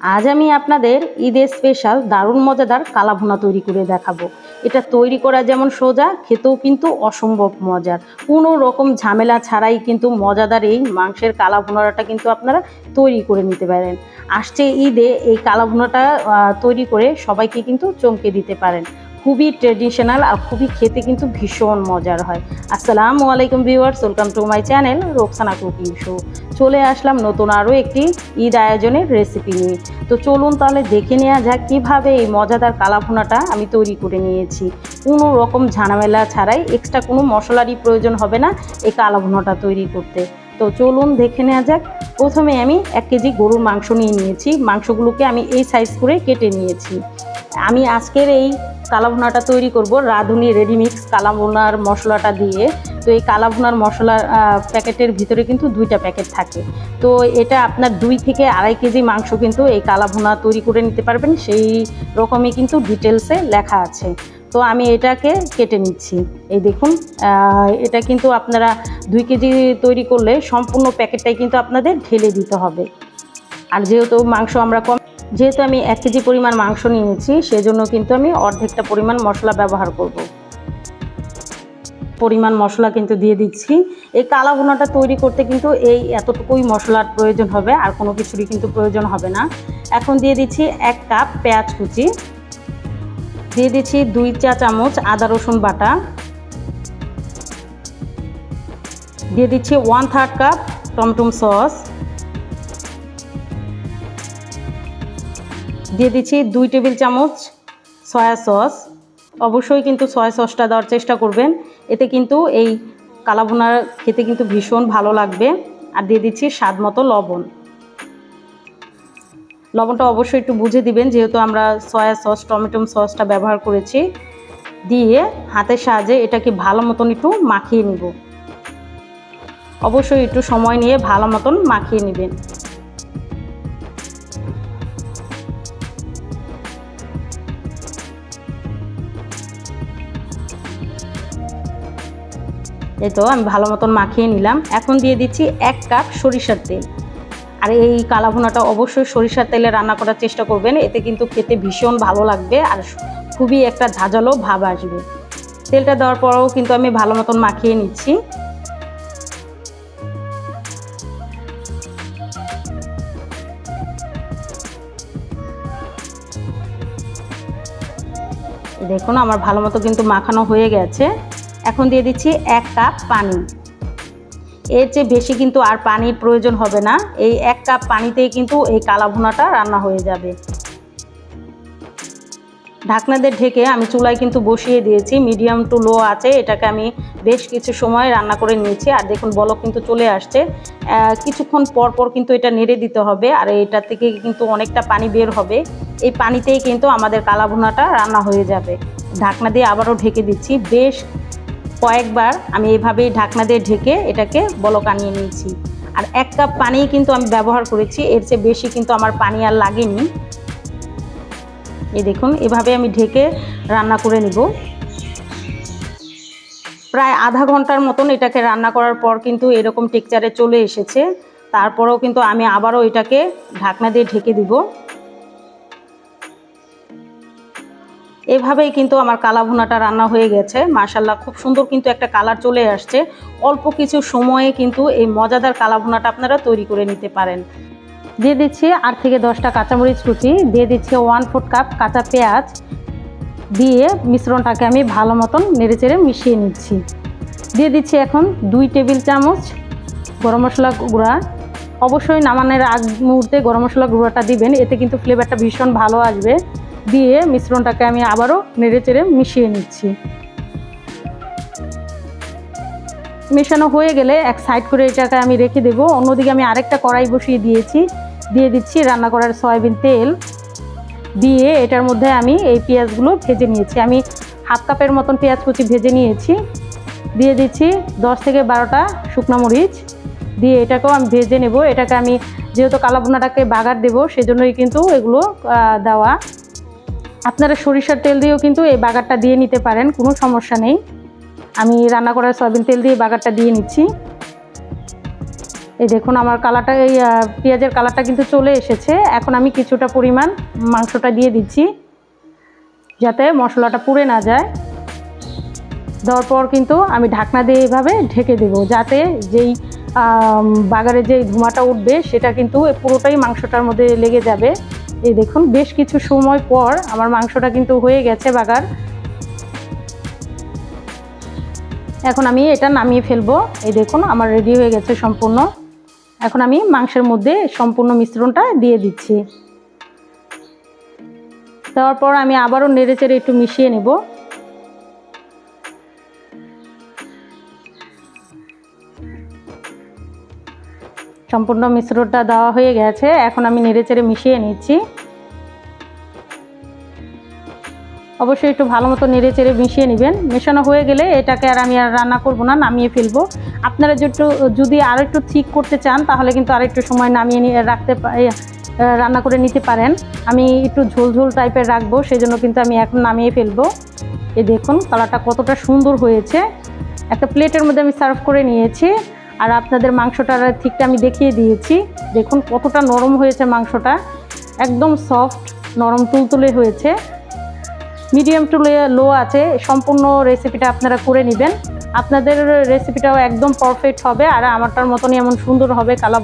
আজ আমি আপনাদের ঈদের স্পেশাল দারুণ মজাদার কালাভুনা তৈরি করে দেখাবো। এটা তৈরি করা যেমন সোজা, খেতেও কিন্তু অসম্ভব মজার। কোনো রকম ঝামেলা ছাড়াই কিন্তু মজাদার এই মাংসের কালাভুনাটা কিন্তু আপনারা তৈরি করে নিতে পারেন। আসছে ঈদে এই কালাভুনাটা তৈরি করে সবাইকে কিন্তু চমকে দিতে পারেন। খুবই ট্রেডিশনাল আর খুবই খেতে কিন্তু ভীষণ মজার হয়। আসসালামু আলাইকুম viewers welcome to my channel Roksana cooking show চলে আসলাম নতুন আরও একটি ঈদ আয়োজনের রেসিপি নিয়ে। তো চলুন তাহলে দেখে নেওয়া যাক কীভাবে এই মজাদার কালাভুনাটা আমি তৈরি করে নিয়েছি। কোনো রকম ঝামেলা ছাড়াই এক্সট্রা কোনো মশলারই প্রয়োজন হবে না এই কালাভুনাটা তৈরি করতে। তো চলুন দেখে নেওয়া যাক। প্রথমে আমি এক কেজি গরুর মাংস নিয়ে নিয়েছি। মাংসগুলোকে আমি এই সাইজ করে কেটে নিয়েছি। আমি আজকের এই কালাভুনাটা তৈরি করব রাঁধুনি রেডিমিক্স কালাভুনার মশলাটা দিয়ে। তো এই কালাভুনার মশলার প্যাকেটের ভিতরে কিন্তু দুইটা প্যাকেট থাকে। তো এটা আপনার দুই থেকে আড়াই কেজি মাংস কিন্তু এই কালাভুনা তৈরি করে নিতে পারবেন। সেই রকমই কিন্তু ডিটেলসে লেখা আছে। তো আমি এটাকে কেটে নিচ্ছি। এই দেখুন এটা কিন্তু আপনারা দুই কেজি তৈরি করলে সম্পূর্ণ প্যাকেটটাই কিন্তু আপনাদের ঢেলে দিতে হবে। আর যেহেতু মাংস আমরা কম, যেহেতু আমি এক কেজি পরিমাণ মাংস নিয়েছি সেজন্য কিন্তু আমি অর্ধেকটা পরিমাণ মশলা ব্যবহার করব। পরিমাণ মশলা কিন্তু দিয়ে দিচ্ছি। এই কালা ভুনাটা তৈরি করতে কিন্তু এই এতটুকুই মশলার প্রয়োজন হবে, আর কোনো কিছুরই কিন্তু প্রয়োজন হবে না। এখন দিয়ে দিচ্ছি এক কাপ পেঁয়াজ কুচি। দিয়ে দিচ্ছি দুই চা চামচ আদা রসুন বাটা। দিয়ে দিচ্ছি one third cup tomato sauce. দিয়ে দিচ্ছি দুই টেবিল চামচ সয়া সস। অবশ্যই কিন্তু সয়া সসটা দেওয়ার চেষ্টা করবেন। এতে কিন্তু এই কালাভুনার খেতে কিন্তু ভীষণ ভালো লাগবে। আর দিয়ে দিচ্ছি স্বাদ মতো লবণ। লবণটা অবশ্যই একটু বুঝে দিবেন, যেহেতু আমরা সয়া সস টমেটো সসটা ব্যবহার করেছি। দিয়ে হাতের সাহায্যে এটাকে ভালো মতন একটু মাখিয়ে নিব। অবশ্যই একটু সময় নিয়ে ভালো মতন মাখিয়ে নেবেন। এই তো, আমি ভালো মতন মাখিয়ে নিলাম। এখন দিয়ে দিচ্ছি এক কাপ সরিষার তেল। আর এই কালাভুনাটা অবশ্যই সরিষার তেলে রান্না করার চেষ্টা করবেন, এতে কিন্তু খেতে ভীষণ ভালো লাগবে আর খুবই একটা ঝাঁঝালো ভাব আসবে। তেলটা দেওয়ার পরেও কিন্তু আমি ভালো মতন মাখিয়ে নিচ্ছি। দেখুন, আমার ভালো মতো কিন্তু মাখানো হয়ে গেছে। এখন দিয়ে দিচ্ছি এক কাপ পানি। এর চেয়ে বেশি কিন্তু আর পানির প্রয়োজন হবে না। এই এক কাপ পানিতেই কিন্তু এই কালাভুনাটা রান্না হয়ে যাবে। ঢাকনাদের ঢেকে আমি চুলায় কিন্তু বসিয়ে দিয়েছি। মিডিয়াম টু লো আছে, এটাকে আমি বেশ কিছু সময় রান্না করে নিয়েছি। আর দেখুন, বলক কিন্তু চলে আসছে। কিছুক্ষণ পর পর কিন্তু এটা নেড়ে দিতে হবে। আর এটা থেকে কিন্তু অনেকটা পানি বের হবে। এই পানিতেই কিন্তু আমাদের কালাভুনাটা রান্না হয়ে যাবে। ঢাকনা দিয়ে আবারও ঢেকে দিচ্ছি। বেশ কয়েকবার আমি এভাবেই ঢাকনা দিয়ে ঢেকে এটাকে বলক আনিয়ে নিয়েছি। আর এক কাপ পানি কিন্তু আমি ব্যবহার করেছি, এর চেয়ে বেশি কিন্তু আমার পানি আর লাগেনি। এই দেখুন, এভাবে আমি ঢেকে রান্না করে নিব। প্রায় আধা ঘণ্টার মতন এটাকে রান্না করার পর কিন্তু এরকম টেকচারে চলে এসেছে। তারপরেও কিন্তু আমি আবারও এটাকে ঢাকনা দিয়ে ঢেকে দিব। এভাবেই কিন্তু আমার কালা ভুনাটা রান্না হয়ে গেছে। মাশাল্লাহ খুব সুন্দর কিন্তু একটা কালার চলে আসছে। অল্প কিছু সময়ে কিন্তু এই মজাদার কালা ভুনাটা আপনারা তৈরি করে নিতে পারেন। দিয়ে দিচ্ছি আট থেকে দশটা কাঁচামরিচ কুচি, দিয়ে দিচ্ছি ওয়ান ফোর্থ কাপ কাঁচা পেঁয়াজ। দিয়ে মিশ্রণটাকে আমি ভালো মতন নেড়েচেড়ে মিশিয়ে নিচ্ছি। দিয়ে দিচ্ছি এখন দুই টেবিল চামচ গরম মশলা গুঁড়া। অবশ্যই নামানের আগ মুহূর্তে গরম মশলা গুঁড়োটা দিবেন, এতে কিন্তু ফ্লেভারটা ভীষণ ভালো আসবে। দিয়ে মিশ্রণটাকে আমি আবারও নেড়ে চেড়ে মিশিয়ে নিচ্ছি। মেশানো হয়ে গেলে এক সাইড করে এটাকে আমি রেখে দেবো। অন্যদিকে আমি আরেকটা কড়াই বসিয়ে দিয়েছি। দিয়ে দিচ্ছি রান্না করার সয়াবিন তেল। দিয়ে এটার মধ্যে আমি এই পেঁয়াজগুলো ভেজে নিয়েছি। আমি হাফ কাপের মতন পেঁয়াজ কুচি ভেজে নিয়েছি। দিয়ে দিচ্ছি দশ থেকে বারোটা শুকনো মরিচ। দিয়ে এটাকেও আমি ভেজে নেব। এটাকে আমি যেহেতু কালাবোনাটাকে বাগার দেবো, সেজন্যই কিন্তু এগুলো দেওয়া। আপনারা সরিষার তেল দিয়েও কিন্তু এই বাগারটা দিয়ে নিতে পারেন, কোনো সমস্যা নেই। আমি রান্না করার সয়াবিন তেল দিয়ে বাগারটা দিয়ে নিচ্ছি। এই দেখুন আমার কালারটা, এই পেঁয়াজের কালারটা কিন্তু চলে এসেছে। এখন আমি কিছুটা পরিমাণ মাংসটা দিয়ে দিচ্ছি, যাতে মশলাটা পুড়ে না যায়। দেওয়ার পর কিন্তু আমি ঢাকনা দিয়ে এইভাবে ঢেকে দেবো, যাতে যেই বাগারে যে ধোঁয়াটা উঠবে, সেটা কিন্তু পুরোটাই মাংসটার মধ্যে লেগে যাবে। এই দেখুন, বেশ কিছু সময় পর আমার মাংসটা কিন্তু হয়ে গেছে বাগার। এখন আমি এটা নামিয়ে ফেলব। এই দেখুন, আমার রেডি হয়ে গেছে সম্পূর্ণ। এখন আমি মাংসের মধ্যে সম্পূর্ণ মিশ্রণটা দিয়ে দিচ্ছি। দেওয়ার পর আমি আবারও নেড়ে চেড়ে একটু মিশিয়ে নেব। সম্পূর্ণ মিশ্রণটা দেওয়া হয়ে গেছে। এখন আমি নেড়ে চেড়ে মিশিয়ে নিচ্ছি। অবশ্যই একটু ভালো মতো নেড়ে চেড়ে মিশিয়ে নেবেন। মেশানো হয়ে গেলে এটাকে আর আমি আর রান্না করব না নামিয়ে ফেলব। আপনারা যেটু যদি আরও একটু ঠিক করতে চান তাহলে কিন্তু আর একটু সময় নামিয়ে নিয়ে রাখতে এ, রান্না করে নিতে পারেন। আমি একটু ঝোল ঝোল টাইপের রাখব সেজন্য কিন্তু আমি এখন নামিয়ে ফেলব। এই দেখুন কালারটা কতটা সুন্দর হয়েছে। একটা প্লেটের মধ্যে আমি সার্ভ করে নিয়েছি। আর আপনাদের মাংসটার ঠিকটা আমি দেখিয়ে দিয়েছি। দেখুন কতটা নরম হয়েছে মাংসটা। একদম সফট নরম তুলতুলে হয়েছে। মিডিয়াম টু লো আছে। সম্পূর্ণ রেসিপিটা আপনারা করে নেবেন। আপনাদের রেসিপিটাও একদম পারফেক্ট হবে। আর আমারটার মতনই এমন সুন্দর হবে কালা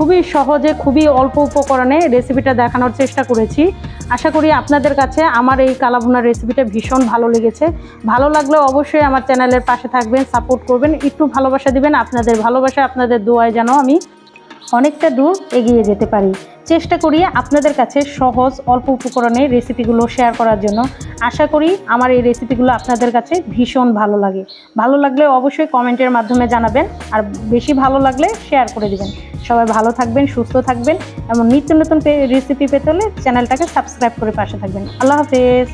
খুবই সহজে, খুবই অল্প উপকরণে রেসিপিটা দেখানোর চেষ্টা করেছি। আশা করি আপনাদের কাছে আমার এই কালাভুনার রেসিপিটা ভীষণ ভালো লেগেছে। ভালো লাগলে অবশ্যই আমার চ্যানেলের পাশে থাকবেন সাপোর্ট করবেন, একটু ভালোবাসা দিবেন। আপনাদের ভালোবাসা, আপনাদের দোয়ায় যেন আমি অনেকটা দূর এগিয়ে যেতে পারি। চেষ্টা করি আপনাদের কাছে সহজ, অল্প উপকরণে রেসিপিগুলো শেয়ার করার জন্য আশা করি আমার এই রেসিপিগুলো আপনাদের কাছে ভীষণ ভালো লাগে। ভালো লাগলে অবশ্যই কমেন্টের মাধ্যমে জানাবেন আর বেশি ভালো লাগলে শেয়ার করে দেবেন। সবাই ভালো থাকবেন, সুস্থ থাকবেন এবং নিত্য নতুন রেসিপি পেতে হলে চ্যানেলটাকে সাবস্ক্রাইব করে পাশে থাকবেন। আল্লাহ হাফেজ।